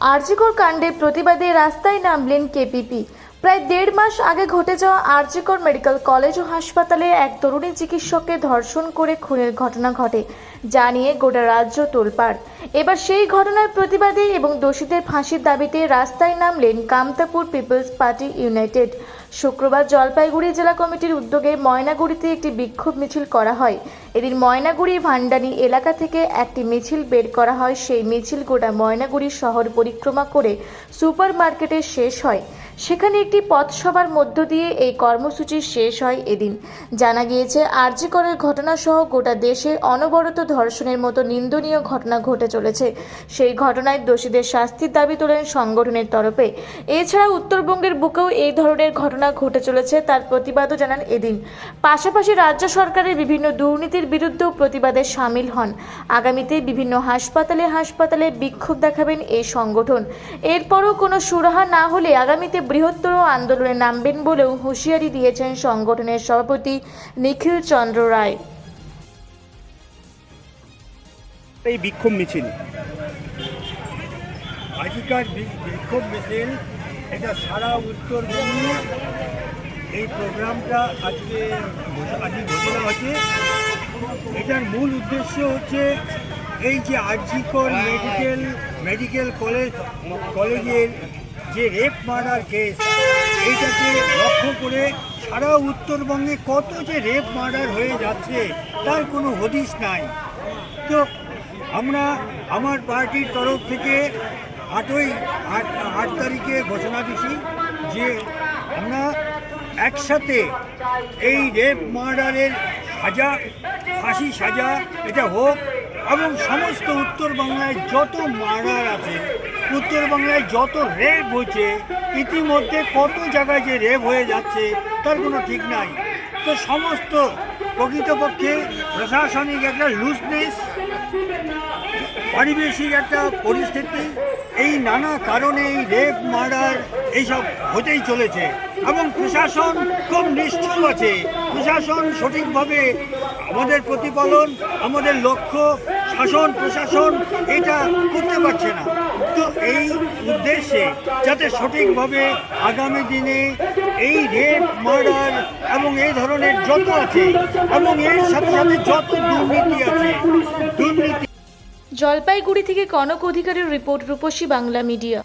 আরজিকর কাণ্ডের প্রতিবাদে রাস্তায় নামলেন কেপিপি। প্রায় দেড় মাস আগে ঘটে যাওয়া আরজিকর মেডিকেল কলেজ ও হাসপাতালে এক তরুণী চিকিৎসককে ধর্ষণ করে খুনের ঘটনা ঘটে, যা নিয়ে গোটা রাজ্য তোলপাড়। এবার সেই ঘটনার প্রতিবাদে এবং দোষীদের ফাঁসির দাবিতে রাস্তায় নামলেন কামতাপুর পিপলস পার্টি ইউনাইটেড। শুক্রবার জলপাইগুড়ি জেলা কমিটির উদ্যোগে ময়নাগুড়িতে একটি বিক্ষোভ মিছিল করা হয়। এদিন ময়নাগুড়ি ভান্ডানি এলাকা থেকে একটি মিছিল বের করা হয়। সেই মিছিল গোটা ময়নাগুড়ি শহর পরিক্রমা করে সুপার মার্কেটে শেষ হয়। সেখানে একটি পথসভার মধ্য দিয়ে এই কর্মসূচি শেষ হয় এদিন। জানা গিয়েছে আরজিকরের ঘটনাসহ গোটা দেশে অনবরত ধর্ষণের মতো নিন্দনীয় ঘটনা ঘটে চলেছে। সেই ঘটনায় দোষীদের শাস্তির দাবি তোলেন সংগঠনের তরফে। এছাড়া উত্তরবঙ্গের বুকেও এই ধরনের ঘটনা ঘটে চলেছে তার প্রতিবাদও জানান এদিন। পাশাপাশি রাজ্য সরকারের বিভিন্ন দুর্নীতির বিরুদ্ধেও প্রতিবাদে সামিল হন। আগামীতে বিভিন্ন হাসপাতালে হাসপাতালে বিক্ষোভ দেখাবেন এই সংগঠন। এরপরও কোনো সুরাহা না হলে আগামীতে বৃহত্তর আন্দোলনে নামবেন বলেও হুঁশিয়ারি দিয়েছেন সংগঠনের সভাপতি নিখিল চন্দ্র রায়। এই বিক্ষোভ মিছিল। আজিকার বিক্ষোভ মিছিল এটা সারা উত্তরবঙ্গে এই প্রোগ্রামটা আজকে আজকে ঘোষণা হচ্ছে এটার মূল উদ্দেশ্য হচ্ছে এই যে আরজিকর মেডিকেল মেডিকেল কলেজ কলেজের যে রেপ মার্ডার কেস এইটাকে লক্ষ্য করে সারা উত্তরবঙ্গে কত যে রেপ মার্ডার হয়ে যাচ্ছে, তার কোনো হদিশ নাই। তো আমরা আমার পার্টির তরফ থেকে আটই আট আট তারিখে ঘোষণা দিছি যে আমরা একসাথে এই রেপ মার্ডারের সাজা, ফাঁসি সাজা, এটা হোক, এবং সমস্ত উত্তরবাংলায় যত মার্ডার আছে উত্তরবাংলায় যত রেপ হয়েছে, ইতিমধ্যে কত জায়গায় যে রেপ হয়ে যাচ্ছে, তার কোনো ঠিক নাই। তো সমস্ত প্রকৃতপক্ষে প্রশাসনিক একটা লুজনেস পারিবেশিক একটা পরিস্থিতি, এই নানা কারণে এই রেপ মার্ডার এইসব হতেই চলেছে। এবং প্রশাসন খুব নিশ্চল আছে। প্রশাসন সঠিকভাবে আমাদের প্রতিপালন, আমাদের লক্ষ্য শাসন প্রশাসন এটা করতে পারছে না। তো এই উদ্দেশ্যে যাতে সঠিকভাবে আগামী দিনে এই রেপ, মার্ডার এবং এই ধরনের যত আছে এবং এর সাথে সাথে যত দুর্নীতি আছে, দুর্নীতি জলপাইগুড়ি থেকে কনক অধিকারের রিপোর্ট রূপসী বাংলা মিডিয়া।